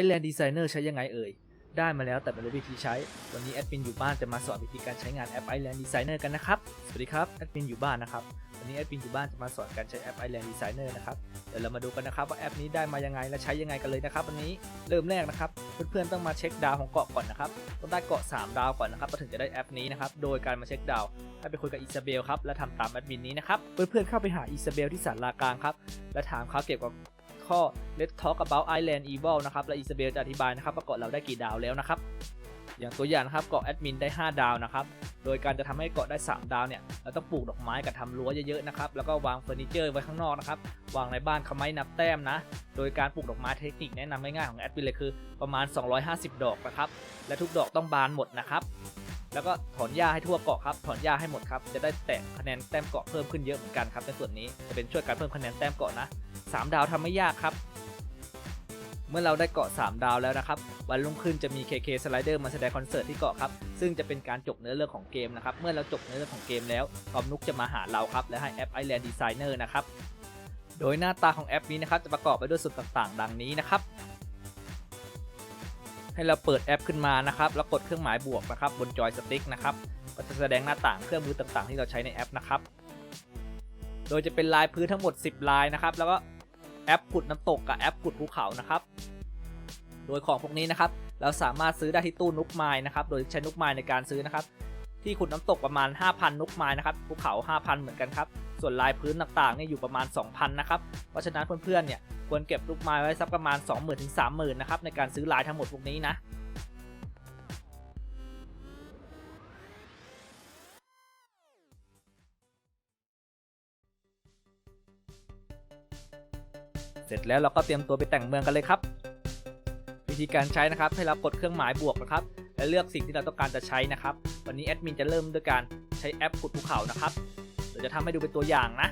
Island Designer ใช้ยังไงเอ่ย ได้มาแล้วแต่ไม่รู้วิธีใช้ วันนี้แอดมินอยู่บ้านจะมาสอนวิธีการใช้งานแอป Island Designer กันนะครับ สวัสดีครับ แอดมินอยู่บ้านนะครับ วันนี้แอดมินอยู่บ้านจะมาสอนการใช้แอป Island Designer นะครับ เดี๋ยวเรามาดูกันนะครับว่าแอปนี้ได้มายังไงและใช้ยังไงกันเลยนะครับวันนี้ เริ่มแรกนะครับ เพื่อนๆต้องมาเช็คดาวของเกาะก่อนนะครับ ต้องได้เกาะ 3 ดาวก่อนนะครับถึงจะได้แอปนี้นะครับ โดยการมาเช็คดาวให้ไปคุยกับอิซาเบลครับ และทำตามแอดมินนี้นะครับ เพื่อนๆเข้าไปหาอิซาเบลที่ศาลากลางครับ และถามเขาเกี่ยวกับ ข้อ Let's Talk about Island Evil นะครับ และอิซาเบลจะอธิบายนะครับว่าเกาะเราได้กี่ดาวแล้วนะครับ อย่างตัวอย่างนะครับเกาะแอดมินได้ 5 ดาวนะครับ โดยการจะทำให้เกาะได้ 3 ดาวเนี่ย เราต้องปลูกดอกไม้กับทำรั้วเยอะๆนะครับ แล้วก็วางเฟอร์นิเจอร์ไว้ข้างนอกนะครับ วางในบ้านเขาไม่นับแต้มนะ โดยการปลูกดอกไม้เทคนิคแนะนำง่ายๆของแอดมินเลยคือประมาณ 250 ดอกนะครับ และทุกดอกต้องบานหมดนะครับแล้วก็ถอนหญ้าให้ทั่วเกาะครับ ถอนหญ้าให้หมดครับ จะได้แตะคะแนนแต้มเกาะเพิ่มขึ้นเยอะเหมือนกันครับในส่วนนี้ จะเป็นช่วยการเพิ่มคะแนนแต้มเกาะนะ 3 ดาวทำไม่ยากครับ เมื่อเราได้เกาะ 3 ดาวแล้วนะครับ วันรุ่งขึ้นจะมี KK Slider มาแสดงคอนเสิร์ตที่เกาะครับ ซึ่งจะเป็นการจบเนื้อเรื่องของเกมนะครับ เมื่อเราจบเนื้อเรื่องของเกมแล้วทอมนุกจะมาหาเราครับ และให้แอป Island Designer นะครับ โดยหน้าตาของแอปนี้นะครับจะประกอบไปด้วยส่วนต่างๆ ดังนี้นะครับให้เราเปิดแอปขึ้นมานะครับ แล้วกดเครื่องหมายบวกนะครับ บนจอยสติ๊กนะครับ ก็จะแสดงหน้าต่างเครื่องมือต่างๆ ที่เราใช้ในแอปนะครับ โดยจะเป็นลายพื้นทั้งหมด 10 ลายนะครับ แล้วก็ แอปขุดน้ำตกกับแอปขุดภูเขานะครับ โดยของพวกนี้นะครับ เราสามารถซื้อได้ที่ตู้นุกไม้นะครับ โดยใช้นุกไม้ในการซื้อนะครับ ที่ขุดน้ำตกประมาณ 5,000 นุกไม้นะครับ ภูเขา 5,000 เหมือนกันครับ ส่วนลายพื้นต่างๆเนี่ยอยู่ประมาณ 2,000 นะครับ เพราะฉะนั้นเพื่อนๆ เนี่ยควรเก็บลูกไม้ไว้สักประมาณ 20,000ถึง30,000 นะครับในการซื้อลายทั้งหมดพวกนี้นะ เสร็จแล้วเราก็เตรียมตัวไปแต่งเมืองกันเลยครับ วิธีการใช้นะครับให้เรากดเครื่องหมายบวกนะครับและเลือกสิ่งที่เราต้องการจะใช้นะครับ วันนี้แอดมินจะเริ่มด้วยการใช้แอปขุดภูเขานะครับเดี๋ยวจะทำให้ดูเป็นตัวอย่างนะ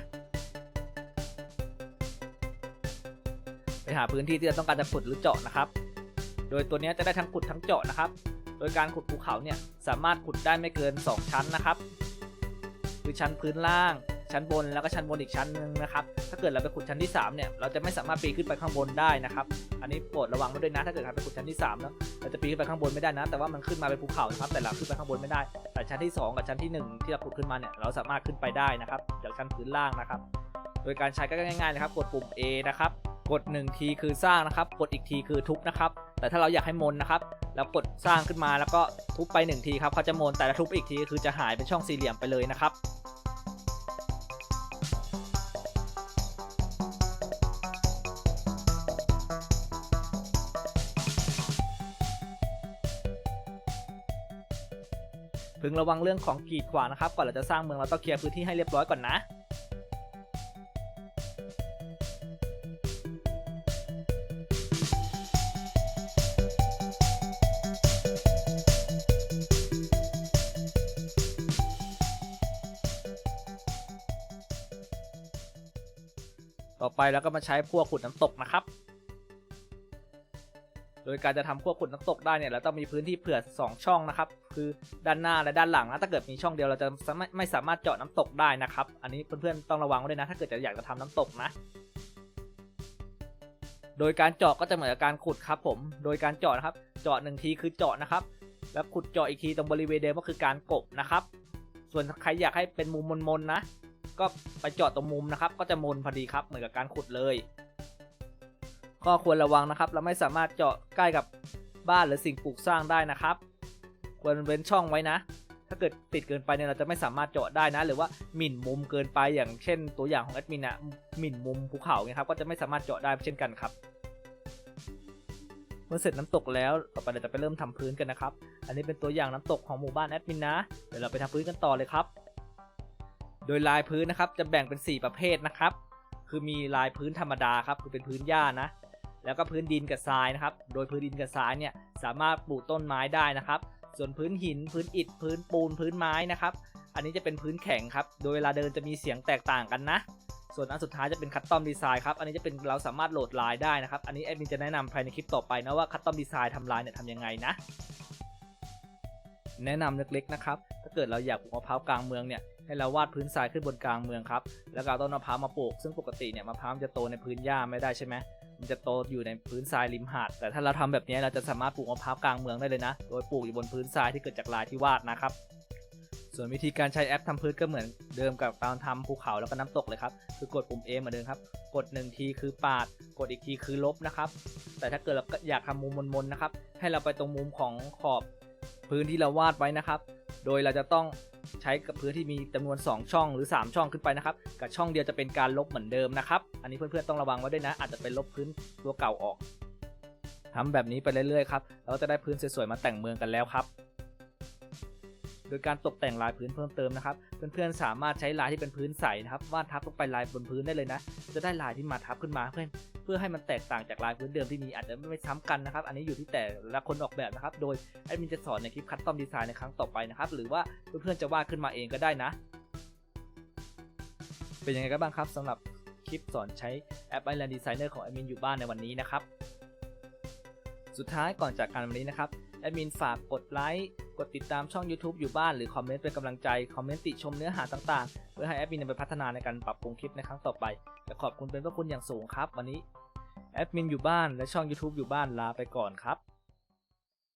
ไปหาพื้นที่ที่เราต้องการจะขุดหรือเจาะนะครับ โดยตัวนี้จะได้ทั้งขุดทั้งเจาะนะครับ โดยการขุดภูเขาเนี่ยสามารถขุดได้ไม่เกิน 2 ชั้นนะครับ คือชั้นพื้นล่าง ชั้นบนแล้วก็ชั้นบนอีกชั้นหนึ่งนะครับ ถ้าเกิดเราไปขุดชั้นที่3เนี่ยเราจะไม่สามารถปีนขึ้นไปข้างบนได้นะครับ อันนี้โปรดระวังไว้ด้วยนะ ถ้าเกิดใครไปขุดชั้นที่3แล้วเราจะปีนขึ้นไปข้างบนไม่ได้นะ แต่ว่ามันขึ้นมาเป็นภูเขานะครับ แต่เราขึ้นไปข้างบนไม่ได้ แต่ชั้นที่ 2 กับชั้นที่ 1 ที่เราขุดขึ้นมาเนี่ยเราสามารถขึ้นไปได้นะครับจากชั้นพื้นล่างนะครับ โดยการใช้ก็ง่ายๆนะครับ กดปุ่ม A นะครับ กด1ทีคือสร้างนะครับ กดอีกทีคือทุบนะครับ แต่ถ้าเราอยากให้มนนะครับแล้วกดสร้างขึ้นมาแล้วก็ทุบไป1ทีครับเขาจะมนแต่ละทุบอีกทีคือจะหายเป็นช่องสี่เหลี่ยมไปเลยนะครับ พึงระวังเรื่องของกีดขวางนะครับ ก่อนเราจะสร้างเมืองเราต้องเคลียร์พื้นที่ให้เรียบร้อยก่อนนะต่อไปเราก็มาใช้พวกขุดน้ำตกนะครับ โดยการจะทำพวกขุดน้ำตกได้เนี่ยเราต้องมีพื้นที่เผื่อ 2 ช่องนะครับ คือด้านหน้าและด้านหลังนะถ้าเกิดมีช่องเดียวเราจะไม่ไม่สามารถเจาะน้ำตกได้นะครับ อันนี้เพื่อนๆต้องระวังไว้ด้วยนะ ถ้าเกิดจะอยากจะทำน้ำตกนะโดยการเจาะก็จะเหมือนกับการขุดครับผม โดยการเจาะนะครับ เจาะหนึ่งทีคือเจาะนะครับ แล้วขุดเจาะอีกทีตรงบริเวณเดิมก็คือการกบนะครับ ส่วนใครอยากให้เป็นมุมมนๆนะ ก็ไปเจาะตรงมุมนะครับ ก็จะมนพอดีครับ เหมือนกับการขุดเลย ก็ควรระวังนะครับ เราไม่สามารถเจาะใกล้กับบ้านหรือสิ่งปลูกสร้างได้นะครับ ควรเว้นช่องไว้นะ ถ้าเกิดติดเกินไปเนี่ยเราจะไม่สามารถเจาะได้นะ หรือว่าหมิ่นมุมเกินไปอย่างเช่น ตัวอย่างของแอดมินอะหมิ่นมุมภูเขาเนี่ยครับก็จะไม่สามารถเจาะได้เช่นกันครับเมื่อเสร็จน้ำตกแล้วต่อไปเราจะไปเริ่มทำพื้นกันนะครับ อันนี้เป็นตัวอย่างน้ำตกของหมู่บ้านแอดมินนะ เดี๋ยวเราไปทำพื้นกันต่อเลยครับ โดยลายพื้นนะครับจะแบ่งเป็น 4 ประเภทนะครับ คือมีลายพื้นธรรมดาครับคือเป็นพื้นหญ้านะ แล้วก็พื้นดินกับทรายนะครับ โดยพื้นดินกับทรายเนี่ยสามารถปลูกต้นไม้ได้นะครับ ส่วนพื้นหินพื้นอิฐพื้นปูนพื้นไม้นะครับ อันนี้จะเป็นพื้นแข็งครับ โดยเวลาเดินจะมีเสียงแตกต่างกันนะ ส่วนอันสุดท้ายจะเป็นคัตตอมดีไซน์ครับ อันนี้จะเป็นเราสามารถโหลดลายได้นะครับ อันนี้แอดมินจะแนะนำภายในคลิปต่อไปนะว่าคัตตอมดีไซน์ทำลายเนี่ยทำยังไงนะ แนะนำเล็กๆนะครับ ถ้าเกิดเราอยากปลูกมะพร้าวกลางเมืองเนี่ยให้เราวาดพื้นทรายขึ้นบนกลางเมืองครับ แล้วก็เอาต้นมะพร้าวมาปลูก ซึ่งปกติเนี่ยมะพร้าวจะโตในพื้นหญ้าไม่ได้ใช่ไหม มันจะโตอยู่ในพื้นทรายริมหาด แต่ถ้าเราทำแบบนี้เราจะสามารถปลูกมะพร้าวกลางเมืองได้เลยนะ โดยปลูกอยู่บนพื้นทรายที่เกิดจากลายที่วาดนะครับ ส่วนวิธีการใช้แอปทำพื้นก็เหมือนเดิมกับการทำภูเขาแล้วก็น้ำตกเลยครับ คือกดปุ่ม A เหมือนเดิมครับ กด 1 ทีคือปาด กดอีกทีคือลบนะครับ แต่ถ้าเกิดเราอยากทำมุมมนๆนะครับ ให้เราไปตรงมุมของขอบพื้นที่เราวาดไว้นะครับ โดยเราจะต้อง ใช้กับพื้นที่มีจำนวน 2 ช่องหรือ 3 ช่องขึ้นไปนะครับ กับช่องเดียวจะเป็นการลบเหมือนเดิมนะครับ อันนี้เพื่อนๆต้องระวังไว้ด้วยนะ อาจจะเป็นลบพื้นตัวเก่าออกทำแบบนี้ไปเรื่อยๆครับเราจะได้พื้นสวยๆมาแต่งเมืองกันแล้วครับโดยการตกแต่งลายพื้นเพิ่มเติมนะครับเพื่อนๆสามารถใช้ลายที่เป็นพื้นใสนะครับวาดทับลงไปลายบนพื้นได้เลยนะ จะได้ลายที่มาทับขึ้นมาเพื่อน เพื่อให้มันแตกต่างจากลายพื้นเดิมที่มีอาจจะไม่ซ้ำกันนะครับ อันนี้อยู่ที่แต่ละคนออกแบบนะครับ โดยแอดมินจะสอนในคลิปคัสตอมดีไซน์ในครั้งต่อไปนะครับ หรือว่าเพื่อนๆจะวาดขึ้นมาเองก็ได้นะ เป็นยังไงกันบ้างครับสำหรับคลิปสอนใช้แอป Island Designer ของแอดมินอยู่บ้านในวันนี้นะครับ สุดท้ายก่อนจากการวันนี้นะครับแอดมินฝากกดไลค์ กดติดตามช่อง YouTube อยู่บ้านหรือคอมเมนต์เป็นกำลังใจ คอมเมนต์ติชมเนื้อหาต่างๆ เพื่อให้แอดมินนำไปพัฒนาในการปรับปรุงคลิปในครั้งต่อไปและขอบคุณเป็นพระคุณอย่างสูงครับ วันนี้แอดมินอยู่บ้านและช่อง YouTube อยู่บ้านลาไปก่อนครับ